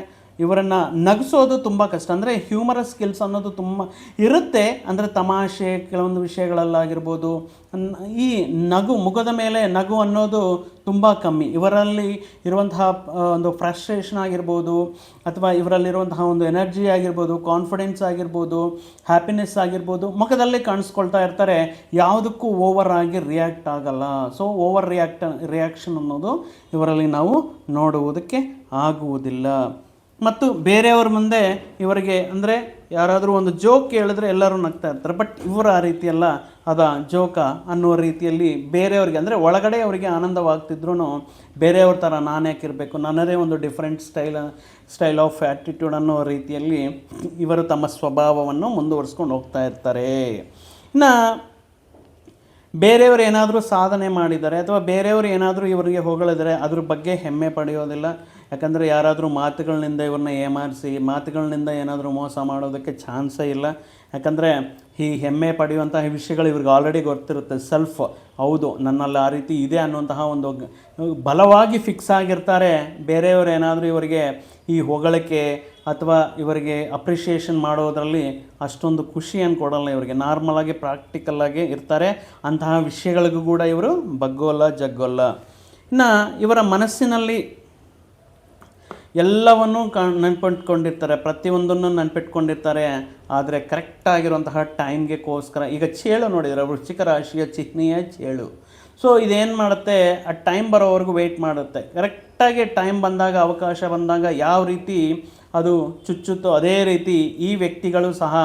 A: ಇವರನ್ನು ನಗಿಸೋದು ತುಂಬ ಕಷ್ಟ. ಅಂದರೆ ಹ್ಯೂಮರಸ್ ಸ್ಕಿಲ್ಸ್ ಅನ್ನೋದು ತುಂಬ ಇರುತ್ತೆ. ಅಂದರೆ ತಮಾಷೆ, ಕೆಲವೊಂದು ವಿಷಯಗಳಲ್ಲಾಗಿರ್ಬೋದು. ಈ ನಗು, ಮುಖದ ಮೇಲೆ ನಗು ಅನ್ನೋದು ತುಂಬ ಕಮ್ಮಿ. ಇವರಲ್ಲಿ ಇರುವಂತಹ ಒಂದು ಫ್ರಸ್ಟ್ರೇಷನ್ ಆಗಿರ್ಬೋದು, ಅಥವಾ ಇವರಲ್ಲಿರುವಂತಹ ಒಂದು ಎನರ್ಜಿ ಆಗಿರ್ಬೋದು ಕಾನ್ಫಿಡೆನ್ಸ್ ಆಗಿರ್ಬೋದು ಹ್ಯಾಪಿನೆಸ್ ಆಗಿರ್ಬೋದು, ಮುಖದಲ್ಲಿ ಕಾಣಿಸ್ಕೊಳ್ತಾ ಇರ್ತಾರೆ. ಯಾವುದಕ್ಕೂ ಓವರ್ ಆಗಿ ರಿಯಾಕ್ಟ್ ಆಗಲ್ಲ. ಸೊ ಓವರ್ ರಿಯಾಕ್ಟ್ ರಿಯಾಕ್ಷನ್ ಅನ್ನೋದು ಇವರಲ್ಲಿ ನಾವು ನೋಡುವುದಕ್ಕೆ ಆಗುವುದಿಲ್ಲ. ಮತ್ತು ಬೇರೆಯವ್ರ ಮುಂದೆ ಇವರಿಗೆ ಅಂದರೆ ಯಾರಾದರೂ ಒಂದು ಜೋಕ್ ಹೇಳಿದ್ರೆ ಎಲ್ಲರೂ ನಗ್ತಾ ಇರ್ತಾರೆ. ಬಟ್ ಇವರು ಆ ರೀತಿಯಲ್ಲ ಅದ ಜೋಕ ಅನ್ನೋ ರೀತಿಯಲ್ಲಿ ಬೇರೆಯವ್ರಿಗೆ ಅಂದರೆ ಒಳಗಡೆ ಅವರಿಗೆ ಆನಂದವಾಗ್ತಿದ್ರು ಬೇರೆಯವ್ರ ಥರ ನಾನು ಯಾಕಿರಬೇಕು ನನ್ನದೇ ಒಂದು different style style of attitude ಅನ್ನೋ ರೀತಿಯಲ್ಲಿ ಇವರು ತಮ್ಮ ಸ್ವಭಾವವನ್ನು ಮುಂದುವರಿಸ್ಕೊಂಡು ಹೋಗ್ತಾ ಇರ್ತಾರೆ. ಇನ್ನು ಬೇರೆಯವರು ಏನಾದರೂ ಸಾಧನೆ ಮಾಡಿದ್ದಾರೆ ಅಥವಾ ಬೇರೆಯವರು ಏನಾದರೂ ಇವರಿಗೆ ಹೊಗಳಿದರೆ ಅದ್ರ ಬಗ್ಗೆ ಹೆಮ್ಮೆ ಪಡೆಯೋದಿಲ್ಲ. ಯಾಕಂದರೆ ಯಾರಾದರೂ ಮಾತುಗಳಿಂದ ಇವ್ರನ್ನ ಏಮಾರಿಸಿ, ಮಾತುಗಳಿಂದ ಏನಾದರೂ ಮೋಸ ಮಾಡೋದಕ್ಕೆ ಚಾನ್ಸೇ ಇಲ್ಲ. ಯಾಕಂದರೆ ಈ ಹೆಮ್ಮೆ ಪಡೆಯುವಂತಹ ವಿಷಯಗಳು ಇವ್ರಿಗೆ ಆಲ್ರೆಡಿ ಗೊತ್ತಿರುತ್ತೆ. ಸೆಲ್ಫ್ ಹೌದು, ನನ್ನಲ್ಲಿ ಆ ರೀತಿ ಇದೆ ಅನ್ನುವಂತಹ ಒಂದು ಬಲವಾಗಿ ಫಿಕ್ಸ್ ಆಗಿರ್ತಾರೆ. ಬೇರೆಯವರು ಏನಾದರೂ ಇವರಿಗೆ ಈ ಹೊಗಳಿಕೆ ಅಥವಾ ಇವರಿಗೆ ಅಪ್ರಿಷಿಯೇಷನ್ ಮಾಡೋದರಲ್ಲಿ ಅಷ್ಟೊಂದು ಖುಷಿಯನ್ನು ಕೊಡಲ್ಲ ಇವರಿಗೆ. ನಾರ್ಮಲಾಗಿ ಪ್ರಾಕ್ಟಿಕಲ್ಲಾಗಿ ಇರ್ತಾರೆ. ಅಂತಹ ವಿಷಯಗಳಿಗೂ ಕೂಡ ಇವರು ಬಗ್ಗೋಲ್ಲ ಜಗ್ಗೋಲ್ಲ ಇನ್ನು ಇವರ ಮನಸ್ಸಿನಲ್ಲಿ ಎಲ್ಲವನ್ನೂ ಕ ನೆನ್ಪಿಟ್ಕೊಂಡಿರ್ತಾರೆ, ಪ್ರತಿಯೊಂದನ್ನು ನೆನ್ಪಿಟ್ಕೊಂಡಿರ್ತಾರೆ. ಆದರೆ ಕರೆಕ್ಟಾಗಿರುವಂತಹ ಟೈಮ್ಗೆಗೋಸ್ಕರ ಈಗ ಚೇಳು ನೋಡಿದರೆ ವೃಶ್ಚಿಕ ರಾಶಿಯ ಚಿಹ್ನೆಯ ಚೇಳು. ಸೊ ಇದೇನು ಮಾಡುತ್ತೆ? ಆ ಟೈಮ್ ಬರೋವರೆಗೂ ವೆಯ್ಟ್ ಮಾಡುತ್ತೆ. ಕರೆಕ್ಟಾಗಿ ಟೈಮ್ ಬಂದಾಗ, ಅವಕಾಶ ಬಂದಾಗ ಯಾವ ರೀತಿ ಅದು ಚುಚ್ಚುತ್ತೋ, ಅದೇ ರೀತಿ ಈ ವ್ಯಕ್ತಿಗಳು ಸಹ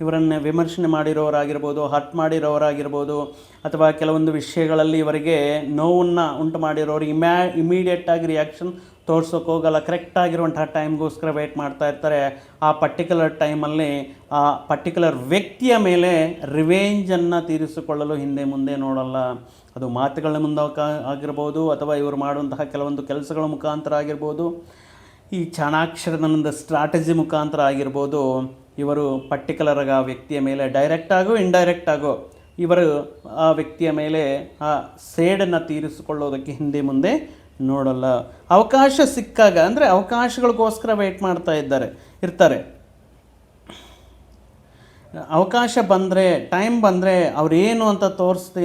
A: ಇವರನ್ನು ವಿಮರ್ಶನೆ ಮಾಡಿರೋರಾಗಿರ್ಬೋದು, ಹರ್ಟ್ ಮಾಡಿರೋರಾಗಿರ್ಬೋದು, ಅಥವಾ ಕೆಲವೊಂದು ವಿಷಯಗಳಲ್ಲಿ ಇವರಿಗೆ ನೋವನ್ನು ಉಂಟು ಮಾಡಿರೋರು ಇಮ್ಯಾ ಇಮಿಡಿಯೇಟಾಗಿ ರಿಯಾಕ್ಷನ್ ತೋರ್ಸೋಕೆ ಹೋಗಲ್ಲ. ಕರೆಕ್ಟಾಗಿರುವಂತಹ ಟೈಮ್ಗೋಸ್ಕರ ವೆಯ್ಟ್ ಮಾಡ್ತಾ ಇರ್ತಾರೆ. ಆ ಪರ್ಟಿಕ್ಯುಲರ್ ಟೈಮಲ್ಲಿ ಆ ಪರ್ಟಿಕ್ಯುಲರ್ ವ್ಯಕ್ತಿಯ ಮೇಲೆ ರಿವೆಂಜನ್ನು ತೀರಿಸಿಕೊಳ್ಳಲು ಹಿಂದೆ ಮುಂದೆ ನೋಡಲ್ಲ. ಅದು ಮಾತುಗಳ ಮುಂದೆ ಆಗಿರ್ಬೋದು ಅಥವಾ ಇವರು ಮಾಡುವಂತಹ ಕೆಲವೊಂದು ಕೆಲಸಗಳ ಮುಖಾಂತರ ಆಗಿರ್ಬೋದು. ಈ ಚಾಣಾಕ್ಷರದ ಸ್ಟ್ರಾಟಜಿ ಮುಖಾಂತರ ಆಗಿರ್ಬೋದು. ಇವರು ಪರ್ಟಿಕ್ಯುಲರ್ ಆಗಿ ಆ ವ್ಯಕ್ತಿಯ ಮೇಲೆ ಡೈರೆಕ್ಟ್ ಆಗೋ ಇಂಡೈರೆಕ್ಟ್ ಆಗೋ, ಇವರು ಆ ವ್ಯಕ್ತಿಯ ಮೇಲೆ ಆ ಸೇಡನ್ನು ತೀರಿಸಿಕೊಳ್ಳೋದಕ್ಕೆ ಹಿಂದೆ ಮುಂದೆ ನೋಡಲ್ಲ. ಅವಕಾಶ ಸಿಕ್ಕಾಗ, ಅಂದರೆ ಅವಕಾಶಗಳಿಗೋಸ್ಕರ ವೆಯ್ಟ್ ಮಾಡ್ತಾ ಇದ್ದಾರೆ, ಇರ್ತಾರೆ. ಅವಕಾಶ ಬಂದರೆ ಟೈಮ್ ಬಂದರೆ ಅವರೇನು ಅಂತ ತೋರಿಸ್ತೆ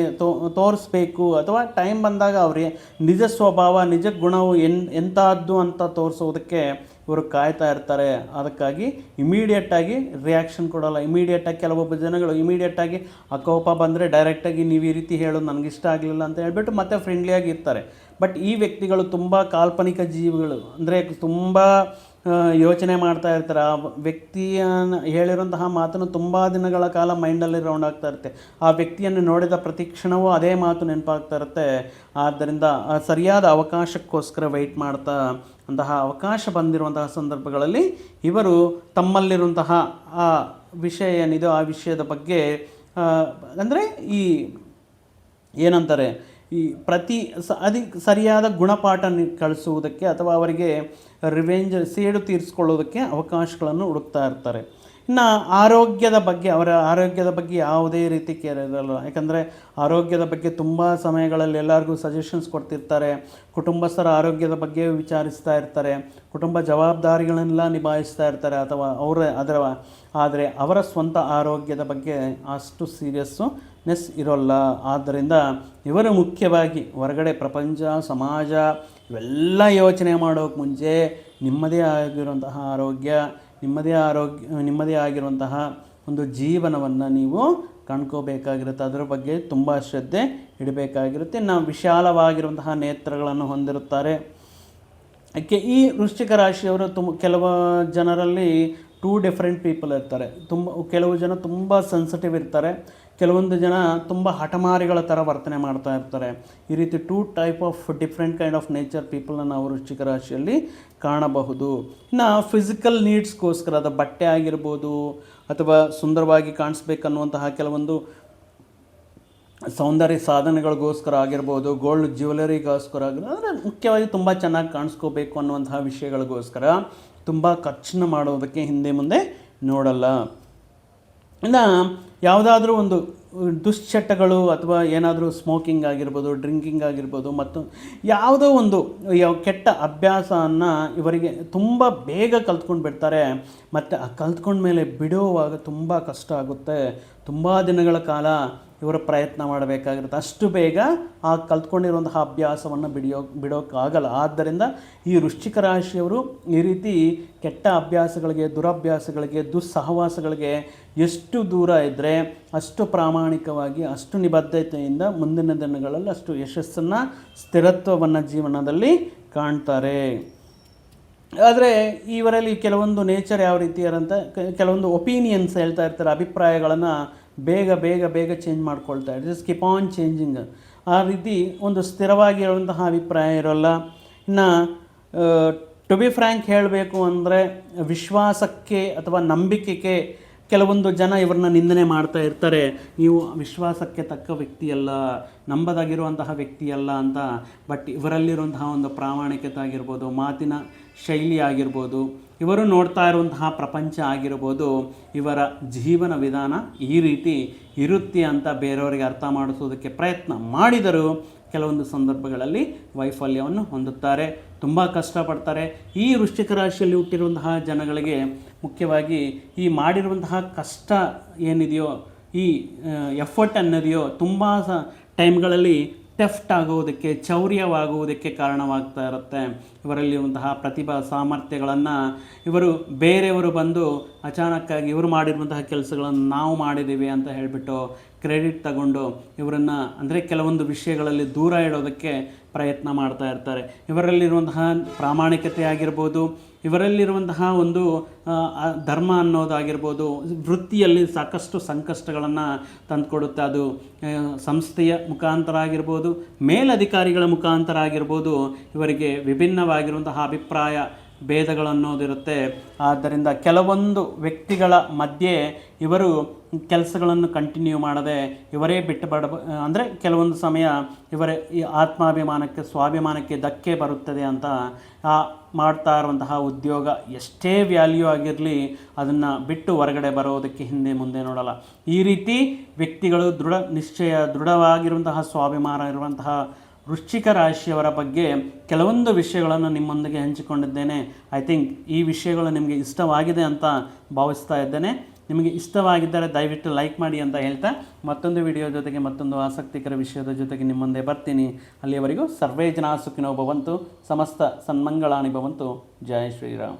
A: ತೋರಿಸ್ಬೇಕು, ಅಥವಾ ಟೈಮ್ ಬಂದಾಗ ಅವ್ರಿಗೆ ನಿಜ ಸ್ವಭಾವ, ನಿಜ ಗುಣವು ಎನ್ ಎಂಥದ್ದು ಅಂತ ತೋರಿಸೋದಕ್ಕೆ ಇವರು ಕಾಯ್ತಾ ಇರ್ತಾರೆ. ಅದಕ್ಕಾಗಿ ಇಮಿಡಿಯೇಟಾಗಿ ರಿಯಾಕ್ಷನ್ ಕೊಡೋಲ್ಲ. ಇಮಿಡಿಯೇಟಾಗಿ ಕೆಲವೊಬ್ಬ ಜನಗಳು ಇಮಿಡಿಯೇಟಾಗಿ ಆ ಕೋಪ ಬಂದರೆ ಡೈರೆಕ್ಟಾಗಿ ನೀವು ಈ ರೀತಿ ನನಗೆ ಇಷ್ಟ ಆಗಲಿಲ್ಲ ಅಂತ ಹೇಳ್ಬಿಟ್ಟು ಮತ್ತೆ ಫ್ರೆಂಡ್ಲಿಯಾಗಿ ಇರ್ತಾರೆ. ಬಟ್ ಈ ವ್ಯಕ್ತಿಗಳು ತುಂಬ ಕಾಲ್ಪನಿಕ ಜೀವಿಗಳು. ಅಂದರೆ ತುಂಬ ಯೋಚನೆ ಮಾಡ್ತಾ ಇರ್ತಾರೆ. ಆ ವ್ಯಕ್ತಿಯ ಹೇಳಿರುವಂತಹ ಮಾತನ್ನು ತುಂಬ ದಿನಗಳ ಕಾಲ ಮೈಂಡಲ್ಲಿ ರೌಂಡ್ ಆಗ್ತಾ ಇರುತ್ತೆ. ಆ ವ್ಯಕ್ತಿಯನ್ನು ನೋಡಿದ ಪ್ರತಿ ಕ್ಷಣವೂ ಅದೇ ಮಾತು ನೆನಪಾಗ್ತಾ ಇರುತ್ತೆ. ಆದ್ದರಿಂದ ಸರಿಯಾದ ಅವಕಾಶಕ್ಕೋಸ್ಕರ ವೆಯ್ಟ್ ಮಾಡ್ತಾ ಅಂತಹ ಅವಕಾಶ ಬಂದಿರುವಂತಹ ಸಂದರ್ಭಗಳಲ್ಲಿ ಇವರು ತಮ್ಮಲ್ಲಿರುವಂತಹ ಆ ವಿಷಯ ಏನಿದೆ ಆ ವಿಷಯದ ಬಗ್ಗೆ ಅಂದರೆ ಈ ಏನಂತಾರೆ, ಈ ಪ್ರತಿ ಸ, ಅದಿ ಸರಿಯಾದ ಗುಣಪಾಠ ಕಳಿಸುವುದಕ್ಕೆ ಅಥವಾ ಅವರಿಗೆ ರಿವೆಂಜ್ ಸೇಡು ತೀರಿಸ್ಕೊಳ್ಳೋದಕ್ಕೆ ಅವಕಾಶಗಳನ್ನು ಹುಡುಕ್ತಾ ಇರ್ತಾರೆ. ಇನ್ನು ಆರೋಗ್ಯದ ಬಗ್ಗೆ, ಅವರ ಆರೋಗ್ಯದ ಬಗ್ಗೆ ಯಾವುದೇ ರೀತಿ ಕೇರ್ ಇರಲ್ಲ ಯಾಕಂದರೆ ಆರೋಗ್ಯದ ಬಗ್ಗೆ ತುಂಬ ಸಮಯಗಳಲ್ಲಿ ಎಲ್ಲರಿಗೂ ಸಜೆಷನ್ಸ್ ಕೊಡ್ತಿರ್ತಾರೆ. ಕುಟುಂಬಸ್ಥರ ಆರೋಗ್ಯದ ಬಗ್ಗೆ ವಿಚಾರಿಸ್ತಾ ಇರ್ತಾರೆ. ಕುಟುಂಬ ಜವಾಬ್ದಾರಿಗಳನ್ನೆಲ್ಲ ನಿಭಾಯಿಸ್ತಾ ಇರ್ತಾರೆ. ಅಥವಾ ಅವರ, ಅದರ, ಆದರೆ ಅವರ ಸ್ವಂತ ಆರೋಗ್ಯದ ಬಗ್ಗೆ ಅಷ್ಟು ಸೀರಿಯಸ್ಸು ನೆಸ್ ಇರೋಲ್ಲ. ಆದ್ದರಿಂದ ಇವರು ಮುಖ್ಯವಾಗಿ ಹೊರಗಡೆ ಪ್ರಪಂಚ, ಸಮಾಜ ಇವೆಲ್ಲ ಯೋಚನೆ ಮಾಡೋಕ್ಕೆ ಮುಂಚೆ ನಿಮ್ಮದೇ ಆಗಿರುವಂತಹ ಆರೋಗ್ಯ ನಿಮ್ಮದೇ ಆರೋಗ್ಯ ನಿಮ್ಮದೇ ಆಗಿರುವಂತಹ ಒಂದು ಜೀವನವನ್ನು ನೀವು ಕಣ್ಕೋಬೇಕಾಗಿರುತ್ತೆ ಅದರ ಬಗ್ಗೆ ತುಂಬ ಶ್ರದ್ಧೆ ಇಡಬೇಕಾಗಿರುತ್ತೆ. ನಾವು ವಿಶಾಲವಾಗಿರುವಂತಹ ನೇತ್ರಗಳನ್ನು ಹೊಂದಿರುತ್ತಾರೆ. ಅದಕ್ಕೆ ಈ ವೃಶ್ಚಿಕ ರಾಶಿಯವರು ತುಂಬ ಕೆಲವು ಜನರಲ್ಲಿ ಟೂ ಡಿಫ್ರೆಂಟ್ ಪೀಪಲ್ ಇರ್ತಾರೆ. ತುಂಬ, ಕೆಲವು ಜನ ತುಂಬ ಸೆನ್ಸಿಟಿವ್ ಇರ್ತಾರೆ. ಕೆಲವೊಂದು ಜನ ತುಂಬ ಹಠಮಾರಿಗಳ ಥರ ವರ್ತನೆ ಮಾಡ್ತಾ ಇರ್ತಾರೆ. ಈ ರೀತಿ two type of different kind of nature ಪೀಪಲ್ನ ನಾವು ವೃಶ್ಚಿಕ ರಾಶಿಯಲ್ಲಿ ಕಾಣಬಹುದು. ಇನ್ನು ಫಿಸಿಕಲ್ ನೀಡ್ಸ್ಗೋಸ್ಕರ ಅದು ಬಟ್ಟೆ ಆಗಿರ್ಬೋದು ಅಥವಾ ಸುಂದರವಾಗಿ ಕಾಣಿಸ್ಬೇಕನ್ನುವಂತಹ ಕೆಲವೊಂದು ಸೌಂದರ್ಯ ಸಾಧನೆಗಳಿಗೋಸ್ಕರ ಆಗಿರ್ಬೋದು ಗೋಲ್ಡ್ ಜ್ಯುವೆಲರಿಗೋಸ್ಕರ ಆಗಿರ್ಬೋದು ಅಂದರೆ ಮುಖ್ಯವಾಗಿ ತುಂಬ ಚೆನ್ನಾಗಿ ಕಾಣಿಸ್ಕೋಬೇಕು ಅನ್ನುವಂತಹ ವಿಷಯಗಳಿಗೋಸ್ಕರ ತುಂಬ ಖರ್ಚನ್ನು ಮಾಡೋದಕ್ಕೆ ಹಿಂದೆ ಮುಂದೆ ನೋಡಲ್ಲ. ಇನ್ನು ಯಾವುದಾದ್ರೂ ಒಂದು ದುಶ್ಚಟಗಳು ಅಥವಾ ಏನಾದರೂ ಸ್ಮೋಕಿಂಗ್ ಆಗಿರ್ಬೋದು ಡ್ರಿಂಕಿಂಗ್ ಆಗಿರ್ಬೋದು ಮತ್ತು ಯಾವುದೋ ಒಂದು ಕೆಟ್ಟ ಅಭ್ಯಾಸವನ್ನು ಇವರಿಗೆ ತುಂಬ ಬೇಗ ಕಲ್ತ್ಕೊಂಡು ಬಿಡ್ತಾರೆ. ಮತ್ತು ಆ ಕಲ್ತ್ಕೊಂಡ್ಮೇಲೆ ಬಿಡುವಾಗ ತುಂಬ ಕಷ್ಟ ಆಗುತ್ತೆ. ತುಂಬ ದಿನಗಳ ಕಾಲ ಇವರು ಪ್ರಯತ್ನ ಮಾಡಬೇಕಾಗಿರುತ್ತೆ. ಅಷ್ಟು ಬೇಗ ಆ ಕಲ್ತ್ಕೊಂಡಿರುವಂತಹ ಅಭ್ಯಾಸವನ್ನು ಬಿಡಿಯೋ ಬಿಡೋಕ್ಕಾಗಲ್ಲ ಆದ್ದರಿಂದ ಈ ವೃಶ್ಚಿಕ ರಾಶಿಯವರು ಈ ರೀತಿ ಕೆಟ್ಟ ಅಭ್ಯಾಸಗಳಿಗೆ, ದುರಭ್ಯಾಸಗಳಿಗೆ, ದುಸ್ಸಹವಾಸಗಳಿಗೆ ಎಷ್ಟು ದೂರ ಇದ್ದರೆ ಅಷ್ಟು ಪ್ರಾಮಾಣಿಕವಾಗಿ, ಅಷ್ಟು ನಿಬದ್ಧತೆಯಿಂದ ಮುಂದಿನ ದಿನಗಳಲ್ಲಿ ಅಷ್ಟು ಯಶಸ್ಸನ್ನು, ಸ್ಥಿರತ್ವವನ್ನು ಜೀವನದಲ್ಲಿ ಕಾಣ್ತಾರೆ. ಆದರೆ ಇವರಲ್ಲಿ ಕೆಲವೊಂದು ನೇಚರ್ ಯಾವ ರೀತಿ ಅಂತ ಕೆಲವೊಂದು ಒಪಿನಿಯನ್ಸ್ ಹೇಳ್ತಾ ಇರ್ತಾರೆ, ಅಭಿಪ್ರಾಯಗಳನ್ನು ಬೇಗ ಬೇಗ ಬೇಗ ಚೇಂಜ್ ಮಾಡ್ಕೊಳ್ತಾ ಇರ್ತಾರೆ ಸ್ಕಿಪ್ ಆನ್ ಚೇಂಜಿಂಗ್ ಆ ರೀತಿ ಒಂದು ಸ್ಥಿರವಾಗಿರುವಂತಹ ಅಭಿಪ್ರಾಯ ಇರೋಲ್ಲ. ಇನ್ನು ಟು ಬಿ ಫ್ರ್ಯಾಂಕ್ ಹೇಳಬೇಕು ಅಂದರೆ ವಿಶ್ವಾಸಕ್ಕೆ ಅಥವಾ ನಂಬಿಕೆಗೆ ಕೆಲವೊಂದು ಜನ ಇವ್ರನ್ನ ನಿಂದನೆ ಮಾಡ್ತಾ ಇರ್ತಾರೆ. ನೀವು ವಿಶ್ವಾಸಕ್ಕೆ ತಕ್ಕ ವ್ಯಕ್ತಿಯಲ್ಲ, ನಂಬದಾಗಿರುವಂತಹ ವ್ಯಕ್ತಿಯಲ್ಲ ಅಂತ ಬಟ್ ಇವರಲ್ಲಿರುವಂತಹ ಒಂದು ಪ್ರಾಮಾಣಿಕತೆ ಆಗಿರ್ಬೋದು, ಮಾತಿನ ಶೈಲಿ ಆಗಿರ್ಬೋದು ಇವರು ನೋಡ್ತಾ ಇರುವಂತಹ ಪ್ರಪಂಚ ಆಗಿರ್ಬೋದು, ಇವರ ಜೀವನ ವಿಧಾನ ಈ ರೀತಿ ಇರುತ್ತೆ ಅಂತ ಬೇರೆಯವರಿಗೆ ಅರ್ಥ ಮಾಡಿಸೋದಕ್ಕೆ ಪ್ರಯತ್ನ ಮಾಡಿದರೂ ಕೆಲವೊಂದು ಸಂದರ್ಭಗಳಲ್ಲಿ ವೈಫಲ್ಯವನ್ನು ಹೊಂದುತ್ತಾರೆ, ತುಂಬ ಕಷ್ಟಪಡ್ತಾರೆ. ಈ ವೃಶ್ಚಿಕ ರಾಶಿಯಲ್ಲಿ ಹುಟ್ಟಿರುವಂತಹ ಜನಗಳಿಗೆ ಮುಖ್ಯವಾಗಿ ಈ ಮಾಡಿರುವಂತಹ ಕಷ್ಟ ಏನಿದೆಯೋ, ಈ ಎಫರ್ಟ್ ಅನ್ನೋದೆಯೋ ತುಂಬ ಸ ಟೈಮ್ಗಳಲ್ಲಿ ಟೆಫ್ಟ್ ಆಗುವುದಕ್ಕೆ, ಚೌರ್ಯವಾಗುವುದಕ್ಕೆ ಕಾರಣವಾಗ್ತಾ ಇರುತ್ತೆ. ಇವರಲ್ಲಿರುವಂತಹ ಪ್ರತಿಭಾ ಸಾಮರ್ಥ್ಯಗಳನ್ನು ಇವರು, ಬೇರೆಯವರು ಬಂದು ಅಚಾನಕ್ಕಾಗಿ ಇವರು ಮಾಡಿರುವಂತಹ ಕೆಲಸಗಳನ್ನು ನಾವು ಮಾಡಿದ್ದೀವಿ ಅಂತ ಹೇಳಿಬಿಟ್ಟು ಕ್ರೆಡಿಟ್ ತಗೊಂಡು ಇವರನ್ನು, ಅಂದರೆ ಕೆಲವೊಂದು ವಿಷಯಗಳಲ್ಲಿ ದೂರ ಇಡೋದಕ್ಕೆ ಪ್ರಯತ್ನ ಮಾಡ್ತಾ ಇರ್ತಾರೆ. ಇವರಲ್ಲಿರುವಂತಹ ಪ್ರಾಮಾಣಿಕತೆ ಆಗಿರ್ಬೋದು ಇವರಲ್ಲಿರುವಂತಹ ಒಂದು ಧರ್ಮ ಅನ್ನೋದಾಗಿರ್ಬೋದು, ವೃತ್ತಿಯಲ್ಲಿ ಸಾಕಷ್ಟು ಸಂಕಷ್ಟಗಳನ್ನು ತಂದುಕೊಡುತ್ತೆ. ಅದು ಸಂಸ್ಥೆಯ ಮುಖಾಂತರ ಆಗಿರ್ಬೋದು, ಮೇಲಧಿಕಾರಿಗಳ ಮುಖಾಂತರ ಆಗಿರ್ಬೋದು, ಇವರಿಗೆ ವಿಭಿನ್ನವಾಗಿರುವಂತಹ ಅಭಿಪ್ರಾಯ ಭೇದಗಳನ್ನೋದಿರುತ್ತೆ ಆದ್ದರಿಂದ ಕೆಲವೊಂದು ವ್ಯಕ್ತಿಗಳ ಮಧ್ಯೆ ಇವರು ಕೆಲಸಗಳನ್ನು ಕಂಟಿನ್ಯೂ ಮಾಡದೆ ಇವರೇ ಬಿಟ್ಟು ಬಡ, ಅಂದರೆ ಕೆಲವೊಂದು ಸಮಯ ಇವರೇ ಈ ಆತ್ಮಾಭಿಮಾನಕ್ಕೆ, ಸ್ವಾಭಿಮಾನಕ್ಕೆ ಧಕ್ಕೆ ಬರುತ್ತದೆ ಅಂತ ಆ ಮಾಡ್ತಾ ಇರುವಂತಹ ಉದ್ಯೋಗ ಎಷ್ಟೇ ವ್ಯಾಲ್ಯೂ ಆಗಿರಲಿ ಅದನ್ನು ಬಿಟ್ಟು ಹೊರಗಡೆ ಬರೋದಕ್ಕೆ ಹಿಂದೆ ಮುಂದೆ ನೋಡಲ್ಲ. ಈ ರೀತಿ ವ್ಯಕ್ತಿಗಳು ದೃಢ ನಿಶ್ಚಯ, ದೃಢವಾಗಿರುವಂತಹ, ಸ್ವಾಭಿಮಾನ ಇರುವಂತಹ ವೃಶ್ಚಿಕ ರಾಶಿಯವರ ಬಗ್ಗೆ ಕೆಲವೊಂದು ವಿಷಯಗಳನ್ನು ನಿಮ್ಮೊಂದಿಗೆ ಹಂಚಿಕೊಂಡಿದ್ದೇನೆ. ಐ ಥಿಂಕ್ ಈ ವಿಷಯಗಳು ನಿಮಗೆ ಇಷ್ಟವಾಗಿದೆ ಅಂತ ಭಾವಿಸ್ತಾ ಇದ್ದೇನೆ. ನಿಮಗೆ ಇಷ್ಟವಾಗಿದ್ದರೆ ದಯವಿಟ್ಟು ಲೈಕ್ ಮಾಡಿ ಅಂತ ಹೇಳ್ತಾ ಮತ್ತೊಂದು ವಿಡಿಯೋ ಜೊತೆಗೆ ಮತ್ತೊಂದು ಆಸಕ್ತಿಕರ ವಿಷಯದ ಜೊತೆಗೆ ನಿಮ್ಮ ಮುಂದೆ ಬರ್ತೀನಿ. ಅಲ್ಲಿಯವರೆಗೂ ಸರ್ವೇ ಜನ ಭವಂತು, ಸಮಸ್ತ ಸನ್ಮಂಗಳಾಣಿ ಭವಂತು. ಜಯ ಶ್ರೀರಾಮ್.